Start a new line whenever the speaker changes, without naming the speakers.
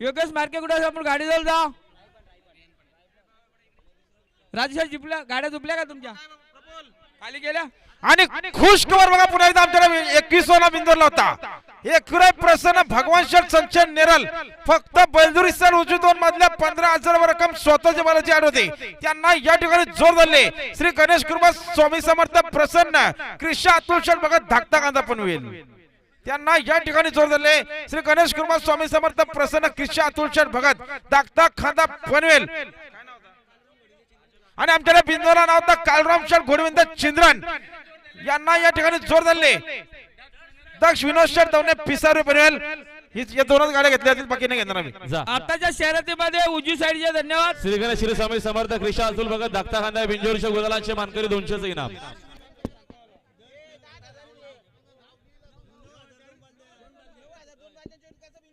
योगेश मार्के कुठे आपण गाडी जवळ जा राजेश जिपल्या गाड्या झुपल्या का तुमच्या? खाली गेल्या.
आणि खुश खबर बघा पुन्हा एकदा आमच्याकडे एकवीसवाला बिंदरला होता. एकरे प्रसन्न भगवान शेठ संचन नेरल. फक्त बैलदुरी सर उजूदोन मधल्या पंधरा हजार रक्कम स्वतःच्या बालाची आड होती. त्यांना या ठिकाणी जोर धरले. श्री गणेश कृपा स्वामी समर्थ प्रसन्न. कृष्ण अतुल शेठ बघा धाकटा कांदा पण होईल. त्यांना या ठिकाणी जोर धरले श्री गणेश कृपा स्वामी समर्थ प्रसन्न कृष्ण अतुल शेठ भगत धाकटा खांदा पनवेल. आणि आमच्याकडे बिंदोला नाव होतं कालराम शेठ घोडविंद चिंद्रन. यांना या ठिकाणी जोर धरले दक्ष विनोद शेठ दवणे पिसारे पनवेल. या दोनच गाड्या घेतल्या बाकी नाही घेणार आम्ही.
आताच्या शर्यतीमध्ये उजवी साईडचे धन्यवाद.
श्री गणेश श्री स्वामी समर्थ कृष्ण अतुल भगत धाकटा खांदा बिंजोरच्या गुलालांचे मानकरी दोनशेच इनाम. लेते हैं जो इनका